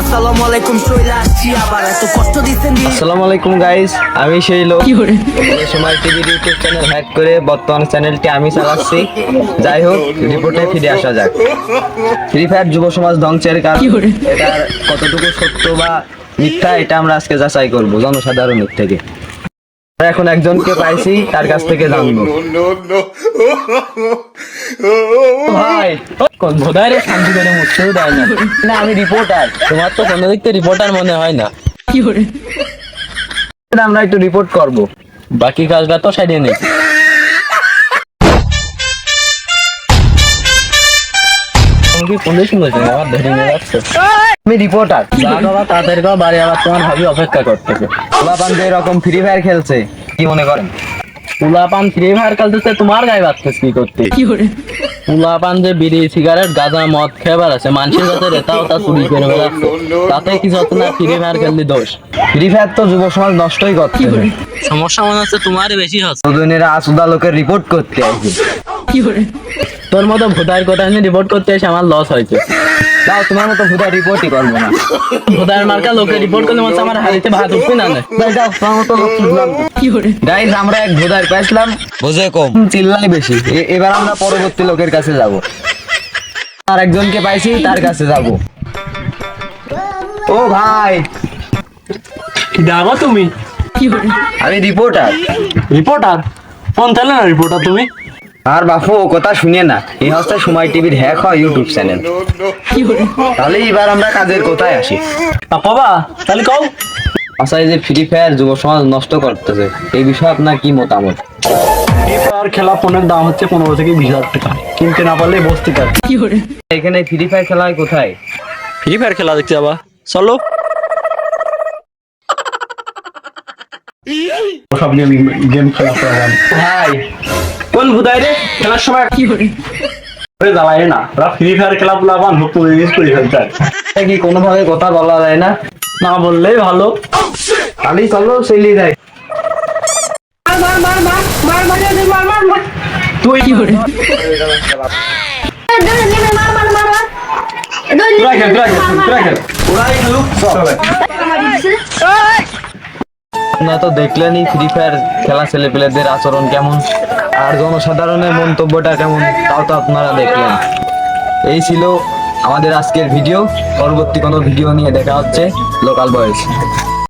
আসসালামু আলাইকুম চলে আসছি আবার। এত কষ্ট দিচ্ছেন আসসালামু আলাইকুম গাইস আমি সেই লোক। সময় টিভি ইউটিউব চ্যানেল হ্যাক করে বর্তমান চ্যানেলটি আমি চালাচ্ছি। যাই হোক রিপোর্টে ফিরে আসা যাক। ফ্রি ফায়ার যুব সমাজ ধ্বংসের এটার কতটুকু সত্য বা মিথ্যা এটা আমরা আজকে যাচাই করব জনসাধারণের থেকে। এখন একজনকে পাইছি তার কাছ থেকে জানব। ভাই কোন বোধহয় শান্তি করে মুছতেও দেয় না। না আমি রিপোর্টার তোমার তো কোনো দিক রিপোর্টার মনে হয় না। আমরা একটু রিপোর্ট করব। বাকি কাজটা তো সাইডে নেই। কি পুলিশ বলছো আবার ধরে নিয়ে যাচ্ছে। আমি রিপোর্টার বাবা তাড়াতাড়ি যাও, বাড়ি আবার তোমার ভাবি অপেক্ষা করতেছে বাবান যে এরকম ফ্রি ফায়ার খেলছে কি মনে করেন? পুলাপান ফ্রি ফায়ার খেলতেছে তোমার গায়ে বাঁচতেছে কি করতে? পুলাপান যে বিড়ি সিগারেট গাঁজা মদ খেয়ে বেড়াচ্ছে মানুষের কাছে রেতাও তা চুরি করে বেড়াচ্ছে। তাতে কিছু হচ্ছে না ফ্রি ফায়ার খেললে দোষ? ফ্রি ফায়ার তো যুব সমাজ নষ্টই করছে সমস্যা মনে হচ্ছে তোমারই বেশি হচ্ছে। দুজনেরা আসুদা লোকের রিপোর্ট করতে আসবে। তোর মতো ভোটার কোটা নিয়ে রিপোর্ট করতে এসে আমার লস হয়েছে। তাও তোমার মতো ভুদা রিপোর্টই করব না। ভোটার মার্কা লোকে রিপোর্ট করলে মনে আমার হাড়িতে ভাত উঠবে না তোমার মতো লোক গাইজ আমরা এক ভুদার পাইছিলাম। বুঝে কম। চিল্লাই বেশি। এবার আমরা পরবর্তী লোকের কাছে যাব। আর একজনকে পাইছি তার কাছে যাব। ও ভাই! দেখো তুমি? আমি রিপোর্টার রিপোর্টার কোন তাহলে না রিপোর্টার তুমি? আর বাপু ও কথা শুনে না। এই হচ্ছে সময় টিভির হ্যাক হয় ইউটিউব চ্যানেল তাহলে এবার আমরা কাজের কোথায় আসি? বাবা তাহলে কও। আচ্ছা এই যে ফ্রি ফায়ার যুব সমাজ নষ্ট করতেছে এই বিষয়ে আপনার কি মতামত? ফ্রি ফায়ার খেলা ফোনের দাম হচ্ছে পনেরো থেকে বিশ হাজার টাকা। কিনতে না পারলে বসতে পারে এখানে ফ্রি ফায়ার খেলা হয় কোথায়? ফ্রি ফায়ার খেলা দেখতে যাবা। চলো। সব নিয়ে গেম খেলা ভাই কোন ভুদাই রে? খেলার সময় কি করে? জ্বালায় না। ওরা ফ্রি ফায়ার খেলা পুলা বান হুক রিলিজ করে ফেলতে কি কোনোভাবে কথা বলা যায় না? না বললেই ভালো। খালি চলো চলে যায় তুই কি করে না তো দেখলেনই ফ্রি ফায়ার খেলা ছেলেপেলেদের আচরণ কেমন? আর জনসাধারণের মন্তব্যটা কেমন, তাও তো আপনারা দেখলেন। এই ছিল আমাদের আজকের ভিডিও। পরবর্তী কোনো ভিডিও নিয়ে দেখা হচ্ছে লোকাল বয়েস